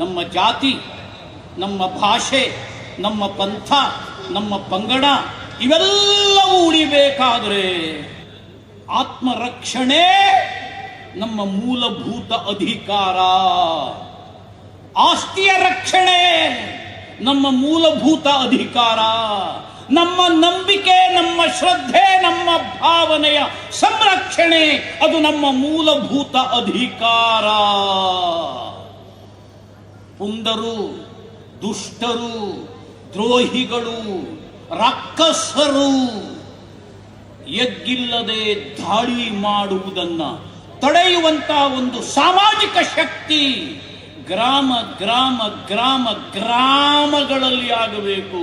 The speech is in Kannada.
ನಮ್ಮ ಜಾತಿ, ನಮ್ಮ ಭಾಷೆ, ನಮ್ಮ ಪಂಥ, ನಮ್ಮ ಪಂಗಡ ಇವೆಲ್ಲವೂ ಉಳಿಬೇಕಾದರೆ ಆತ್ಮರಕ್ಷಣೆ ನಮ್ಮ ಮೂಲಭೂತ ಅಧಿಕಾರ. ಆಸ್ತಿಯ ರಕ್ಷಣೆ ನಮ್ಮ ಮೂಲಭೂತ ಅಧಿಕಾರ. ನಮ್ಮ ನಂಬಿಕೆ, ನಮ್ಮ ಶ್ರದ್ಧೆ, ನಮ್ಮ ಭಾವನೆಯ ಸಂರಕ್ಷಣೆ ಅದು ನಮ್ಮ ಮೂಲಭೂತ ಅಧಿಕಾರ. ಪುಂಡರು, ದುಷ್ಟರು, ದ್ರೋಹಿಗಳು, ರಕ್ಕಸರು ಎಗ್ಗಿಲ್ಲದೆ ದಾಳಿ ಮಾಡುವುದನ್ನು ತಡೆಯುವಂತಹ ಒಂದು ಸಾಮಾಜಿಕ ಶಕ್ತಿ ಗ್ರಾಮ ಗ್ರಾಮ ಗ್ರಾಮ, ಗ್ರಾಮಗಳಲ್ಲಿ ಆಗಬೇಕು.